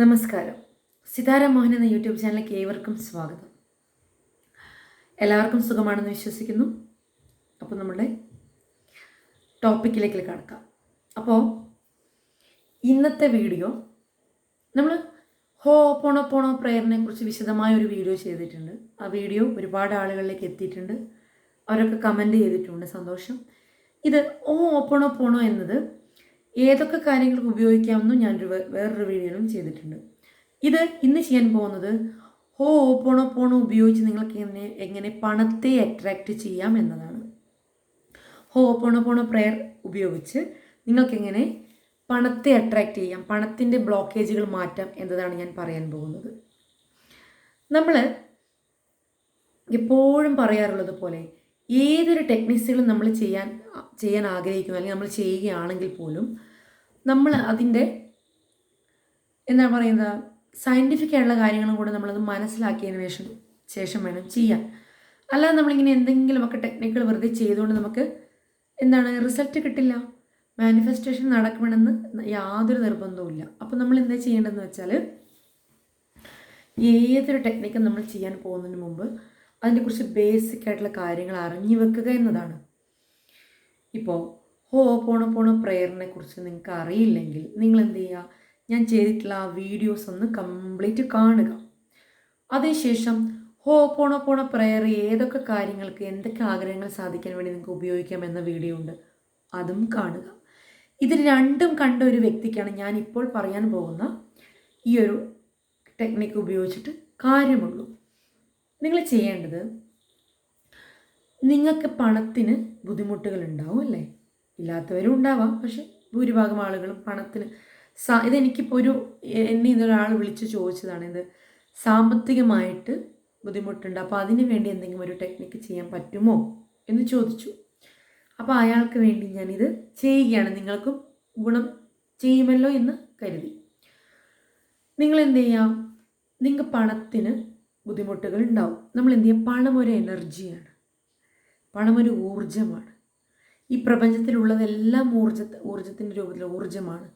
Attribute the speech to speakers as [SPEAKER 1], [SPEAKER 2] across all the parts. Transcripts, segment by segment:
[SPEAKER 1] നമസ്കാരം. സിതാര മോഹൻ എന്ന യൂട്യൂബ് ചാനലിലേക്ക് ഏവർക്കും സ്വാഗതം. എല്ലാവർക്കും സുഖമാണെന്ന് വിശ്വസിക്കുന്നു. അപ്പോൾ നമ്മുടെ ടോപ്പിക്കിലേക്ക് കടക്കാം. അപ്പോൾ ഇന്നത്തെ വീഡിയോ നമ്മൾ ഹോ പോണോ പോണോ പ്രേയറിനെ കുറിച്ച് വിശദമായ ഒരു വീഡിയോ ചെയ്തിട്ടുണ്ട്. ആ വീഡിയോ ഒരുപാട് ആളുകളിലേക്ക് എത്തിയിട്ടുണ്ട്. അവരൊക്കെ കമന്റ് ചെയ്തിട്ടുണ്ട്. സന്തോഷം. ഇത് ഓ ഓപ്പണോ പോണോ എന്നത് ഏതൊക്കെ കാര്യങ്ങൾക്ക് ഉപയോഗിക്കാമെന്നും വേ- വേറൊരു വീഡിയോയിലും ചെയ്തിട്ടുണ്ട്. ഇത് ഇന്ന് ചെയ്യാൻ പോകുന്നത് ഹോ ഓ പോണോ ഉപയോഗിച്ച് നിങ്ങൾക്ക് എങ്ങനെ എങ്ങനെ പണത്തെ അട്രാക്റ്റ് ചെയ്യാം എന്നതാണ്. ഹോ പോണോ പോണോ പ്രെയർ ഉപയോഗിച്ച് നിങ്ങൾക്ക് എങ്ങനെ പണത്തെ അട്രാക്റ്റ് ചെയ്യാം പണത്തിന്റെ ബ്ലോക്കേജുകൾ മാറ്റാം എന്നതാണ് ഞാൻ പറയാൻ പോകുന്നത്. നമ്മൾ എപ്പോഴും പറയാറുള്ളത് പോലെ ഏതൊരു ടെക്നിക്സുകളും നമ്മൾ ചെയ്യാൻ ചെയ്യാൻ ആഗ്രഹിക്കുന്നു അല്ലെങ്കിൽ നമ്മൾ ചെയ്യുകയാണെങ്കിൽ പോലും നമ്മൾ അതിന്റെ എന്താ പറയുന്നത് സയന്റിഫിക് ആയിട്ടുള്ള കാര്യങ്ങളും കൂടെ നമ്മളത് മനസ്സിലാക്കിയതിന് ശേഷം ശേഷം വേണം ചെയ്യാൻ. അല്ലാതെ നമ്മളിങ്ങനെ എന്തെങ്കിലുമൊക്കെ ടെക്നിക്കുകൾ വെറുതെ ചെയ്തുകൊണ്ട് നമുക്ക് എന്താണ് റിസൾട്ട് കിട്ടില്ല. മാനിഫെസ്റ്റേഷൻ നടക്കണമെന്ന് യാതൊരു നിർബന്ധവുമില്ല അപ്പോൾ നമ്മൾ എന്താ ചെയ്യേണ്ടതെന്ന് വെച്ചാൽ ഏതൊരു ടെക്നിക്കും നമ്മൾ ചെയ്യാൻ പോകുന്നതിന് മുമ്പ് അതിനെക്കുറിച്ച് ബേസിക് ആയിട്ടുള്ള കാര്യങ്ങൾ അറിഞ്ഞു വെക്കുക എന്നതാണ്. ഇപ്പോൾ ഹോ പോണ പോണ പ്രെയറിനെ കുറിച്ച് നിങ്ങൾക്ക് അറിയില്ലെങ്കിൽ നിങ്ങൾ എന്ത് ചെയ്യുക ഞാൻ ചെയ്തിട്ടുള്ള ആ വീഡിയോസ് ഒന്ന് കംപ്ലീറ്റ് കാണുക. അതിനുശേഷം ഹോ പോണ പോണ പ്രെയർ ഏതൊക്കെ കാര്യങ്ങൾക്ക് എന്തൊക്കെ ആഗ്രഹങ്ങൾ സാധിക്കാൻ വേണ്ടി നിങ്ങൾക്ക് ഉപയോഗിക്കാം എന്ന വീഡിയോ ഉണ്ട്. അതും കാണുക. ഇത് രണ്ടും കണ്ട ഒരു വ്യക്തിക്കാണ് ഞാൻ ഇപ്പോൾ പറയാൻ പോകുന്ന ഈ ഒരു ടെക്നിക്ക് ഉപയോഗിച്ചിട്ട് കാര്യമുള്ളൂ. നിങ്ങൾ ചെയ്യേണ്ടത് നിങ്ങൾക്ക് പണത്തിന് ബുദ്ധിമുട്ടുകൾ ഉണ്ടാവും അല്ലേ? ഇല്ലാത്തവരും ഉണ്ടാവാം പക്ഷെ ഭൂരിഭാഗം ആളുകളും പണത്തിന് സാ ഇതെനിക്കിപ്പോൾ ഒരു എന്നെ ഇതൊരാൾ വിളിച്ച് ചോദിച്ചതാണ് ഇത് സാമ്പത്തികമായിട്ട് ബുദ്ധിമുട്ടുണ്ട് അപ്പോൾ അതിന് വേണ്ടി എന്തെങ്കിലും ഒരു ടെക്നിക്ക് ചെയ്യാൻ പറ്റുമോ എന്ന് ചോദിച്ചു. അപ്പോൾ അയാൾക്ക് വേണ്ടി ഞാനിത് ചെയ്യുകയാണ് നിങ്ങൾക്കും ഗുണം ചെയ്യുമല്ലോ എന്ന് കരുതി. നിങ്ങൾ എന്ത് ചെയ്യാം? നിങ്ങൾക്ക് പണത്തിന് ബുദ്ധിമുട്ടുകൾ ഉണ്ടാവും നമ്മൾ എന്ത് ചെയ്യുക പണം ഒരു എനർജിയാണ്. പണം ഒരു ഊർജമാണ് ഈ പ്രപഞ്ചത്തിലുള്ളതെല്ലാം ഊർജ ഊർജത്തിന്റെ രൂപത്തിൽ ഊർജമാണ്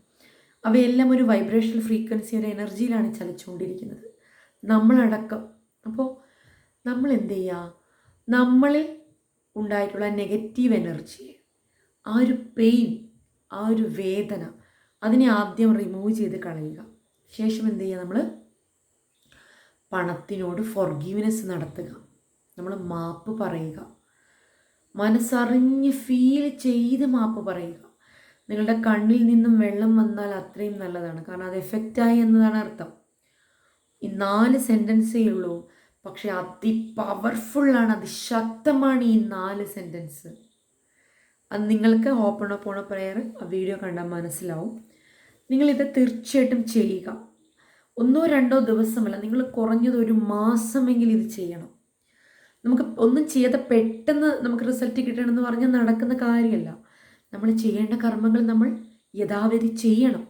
[SPEAKER 1] അവയെല്ലാം ഒരു വൈബ്രേഷണൽ ഫ്രീക്വൻസി ഒരു എനർജിയിലാണ് ചലിച്ചുകൊണ്ടിരിക്കുന്നത്. നമ്മളടക്കം. അപ്പോൾ നമ്മൾ എന്ത് ചെയ്യുക നമ്മളിൽ ഉണ്ടായിട്ടുള്ള നെഗറ്റീവ് എനർജി ആ ഒരു പെയിൻ ആ ഒരു വേദന അതിനെ ആദ്യം റിമൂവ് ചെയ്ത് കളയുക. ശേഷം എന്ത് ചെയ്യുക നമ്മൾ പണത്തിനോട് ഫൊർഗീവ്നെസ് നടത്തുക. നമ്മൾ മാപ്പ് പറയുക. മനസ്സറിഞ്ഞ് ഫീൽ ചെയ്ത് മാപ്പ് പറയുക. നിങ്ങളുടെ കണ്ണിൽ നിന്നും വെള്ളം വന്നാൽ അത്രയും നല്ലതാണ്. കാരണം അത് എഫക്റ്റായി എന്നതാണ് അർത്ഥം. ഈ നാല് സെന്റൻസേ ഉള്ളൂ. പക്ഷെ അതി പവർഫുള്ളാണ് അതിശക്തമാണ് ഈ നാല് സെന്റൻസ് അത് നിങ്ങൾക്ക് ഓപ്പൺ ഓപ്പൺ പ്രയർ ആ വീഡിയോ കണ്ടാൽ മനസ്സിലാവും. നിങ്ങളിത് തീർച്ചയായിട്ടും ചെയ്യുക. ഒന്നോ രണ്ടോ ദിവസമല്ല നിങ്ങൾ കുറഞ്ഞത് ഒരു മാസമെങ്കിലും ഇത് ചെയ്യണം. നമുക്ക് ഒന്നും ചെയ്യാതെ പെട്ടെന്ന് നമുക്ക് റിസൾട്ട് കിട്ടണമെന്ന് പറഞ്ഞാൽ നടക്കുന്ന കാര്യമല്ല. നമ്മൾ ചെയ്യേണ്ട കർമ്മങ്ങൾ നമ്മൾ യഥാവിധി ചെയ്യണം.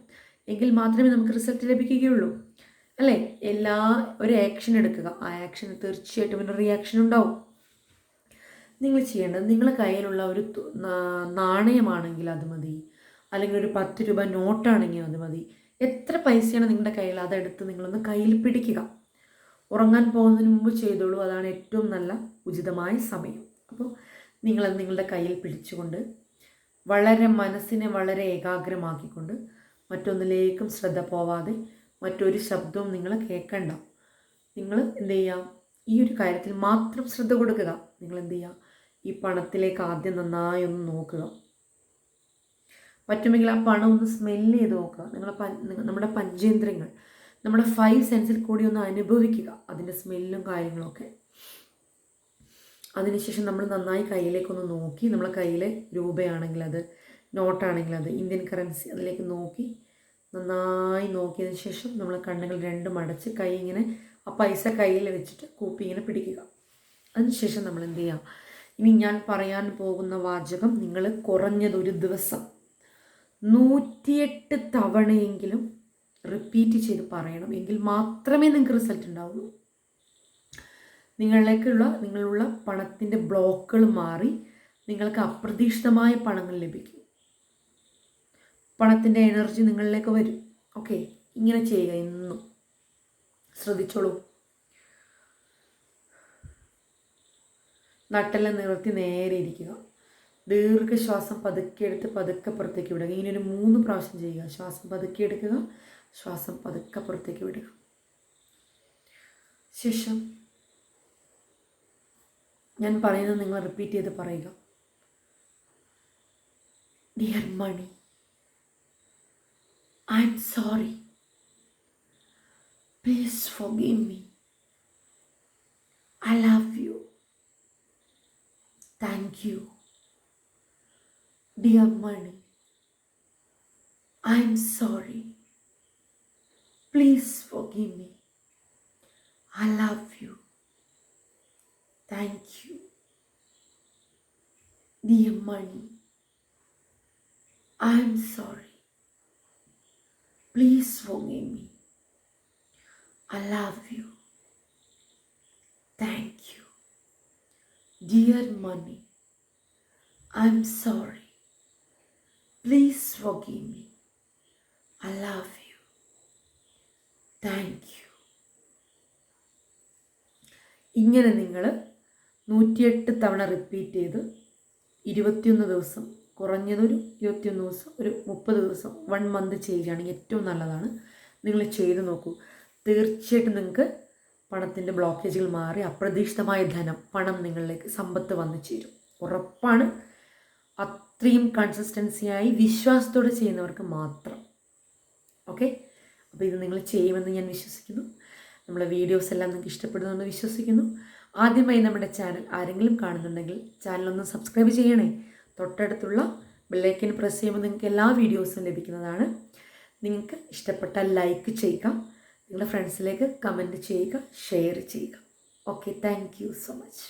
[SPEAKER 1] എങ്കിൽ മാത്രമേ നമുക്ക് റിസൾട്ട് ലഭിക്കുകയുള്ളൂ. അല്ലേ? എല്ലാ ഒരു ആക്ഷൻ എടുക്കുക. ആ ആക്ഷന് തീർച്ചയായിട്ടും ഒരു റിയാക്ഷൻ ഉണ്ടാവും. നിങ്ങൾ ചെയ്യേണ്ടത് നിങ്ങളുടെ കയ്യിലുള്ള ഒരു നാണയമാണെങ്കിൽ അത് മതി. അല്ലെങ്കിൽ ഒരു പത്ത് രൂപ നോട്ടാണെങ്കിൽ അത് മതി. എത്ര പൈസയാണ് നിങ്ങളുടെ കയ്യിൽ? അതെടുത്ത് നിങ്ങളൊന്ന് കയ്യിൽ പിടിക്കുക. ഉറങ്ങാൻ പോകുന്നതിന് മുമ്പ് ചെയ്തോളൂ. അതാണ് ഏറ്റവും നല്ല ഉചിതമായ സമയം. അപ്പോൾ നിങ്ങളത് നിങ്ങളുടെ കയ്യിൽ പിടിച്ചുകൊണ്ട് വളരെ മനസ്സിനെ വളരെ ഏകാഗ്രമാക്കിക്കൊണ്ട് മറ്റൊന്നിലേക്കും ശ്രദ്ധ പോവാതെ മറ്റൊരു ശബ്ദവും നിങ്ങൾ കേൾക്കണ്ട. നിങ്ങൾ എന്ത് ചെയ്യുക? ഈ ഒരു കാര്യത്തിൽ മാത്രം ശ്രദ്ധ കൊടുക്കുക. നിങ്ങൾ എന്ത് ചെയ്യുക? ഈ പണത്തിലേക്ക് ആദ്യം നന്നായി ഒന്ന് നോക്കുക. പറ്റുമെങ്കിൽ ആ പണം ഒന്ന് സ്മെല്ല് ചെയ്ത് നോക്കുക. നിങ്ങളെ നമ്മുടെ പഞ്ചേന്ദ്രങ്ങൾ നമ്മുടെ ഫൈവ് സെൻസിൽ കൂടി ഒന്ന് അനുഭവിക്കുക അതിന്റെ സ്മെല്ലും കാര്യങ്ങളൊക്കെ അതിനുശേഷം നമ്മൾ നന്നായി കയ്യിലേക്കൊന്ന് നോക്കി നമ്മളെ കയ്യിലെ രൂപയാണെങ്കിൽ അത് നോട്ടാണെങ്കിൽ അത് ഇന്ത്യൻ കറൻസി അതിലേക്ക് നോക്കി നന്നായി നോക്കിയതിന് ശേഷം നമ്മൾ കണ്ണുകൾ രണ്ടും അടച്ച് കൈ ഇങ്ങനെ ആ പൈസ കയ്യിൽ വെച്ചിട്ട് കൂപ്പി ഇങ്ങനെ പിടിക്കുക. അതിനുശേഷം നമ്മൾ എന്ത് ചെയ്യുക? ഇനി ഞാൻ പറയാൻ പോകുന്ന വാചകം നിങ്ങൾ കുറഞ്ഞത് ഒരു ദിവസം നൂറ്റിയെട്ട് തവണയെങ്കിലും റിപ്പീറ്റ് ചെയ്ത് പറയണം. എങ്കിൽ മാത്രമേ നിങ്ങൾക്ക് റിസൾട്ട് ഉണ്ടാവുള്ളൂ. നിങ്ങളിലേക്കുള്ള നിങ്ങളുള്ള പണത്തിന്റെ ബ്ലോക്കുകൾ മാറി നിങ്ങൾക്ക് അപ്രതീക്ഷിതമായ പണങ്ങൾ ലഭിക്കും. പണത്തിന്റെ എനർജി നിങ്ങളിലേക്ക് വരും. ഓക്കെ ഇങ്ങനെ ചെയ്യുക എന്നും. ശ്രദ്ധിച്ചോളൂ. നട്ടെല്ലാം നിവർത്തി നേരെ ഇരിക്കുക. ദീർഘശ്വാസം പതുക്കെ എടുത്ത് പതുക്കെ പുറത്തേക്ക് വിടുക. ഇങ്ങനെ ഒരു മൂന്ന് പ്രാവശ്യം ചെയ്യുക. ശ്വാസം പതുക്കെ എടുക്കുക. ശ്വാസം പതുക്കെ പുറത്തേക്ക് വിടുക. ശേഷം ഞാൻ പറയുന്നത് നിങ്ങൾ റിപ്പീറ്റ് ചെയ്ത് പറയുക. Dear money I am sorry please forgive me I love you thank you. Dear money, I'm sorry. Please forgive me. I love you. Thank you. Dear money, I'm sorry. Please forgive me. I love you. Thank you. Dear money, I'm sorry. Please forgive me. I love you. Thank you. ഇങ്ങനെ നിങ്ങൾ നൂറ്റിയെട്ട് തവണ repeat ചെയ്ത് ഇരുപത്തിയൊന്ന് ദിവസം കുറഞ്ഞതൊരു ഇരുപത്തിയൊന്ന് ദിവസം ഒരു മുപ്പത് ദിവസം വൺ മന്ത് ചെയ്യുകയാണെങ്കിൽ ഏറ്റവും നല്ലതാണ് നിങ്ങൾ ചെയ്ത് നോക്കൂ തീർച്ചയായിട്ടും നിങ്ങൾക്ക് പണത്തിന്റെ ബ്ലോക്കേജുകൾ മാറി അപ്രതീക്ഷിതമായ ധനം പണം നിങ്ങളിലേക്ക് സമ്പത്ത് വന്നു ചേരും ഉറപ്പാണ് അത്രയും കൺസിസ്റ്റൻസിയായി വിശ്വാസത്തോടെ ചെയ്യുന്നവർക്ക് മാത്രം. ഓക്കെ അപ്പോൾ ഇത് നിങ്ങൾ ചെയ്യുമെന്ന് ഞാൻ വിശ്വസിക്കുന്നു. നമ്മളെ വീഡിയോസ് എല്ലാം നിങ്ങൾക്ക് ഇഷ്ടപ്പെടുന്നുവെന്ന് വിശ്വസിക്കുന്നു. ആദ്യമായി നമ്മുടെ ചാനൽ ആരെങ്കിലും കാണുന്നുണ്ടെങ്കിൽ ചാനലൊന്ന് സബ്സ്ക്രൈബ് ചെയ്യണേ. തൊട്ടടുത്തുള്ള ബെല്ലൈക്കൻ പ്രസ് ചെയ്യുമ്പോൾ നിങ്ങൾക്ക് എല്ലാ വീഡിയോസും ലഭിക്കുന്നതാണ്. നിങ്ങൾക്ക് ഇഷ്ടപ്പെട്ട ലൈക്ക് ചെയ്യുക. നിങ്ങളുടെ ഫ്രണ്ട്സിലേക്ക് കമന്റ് ചെയ്യുക ഷെയർ ചെയ്യുക. Okay thank so much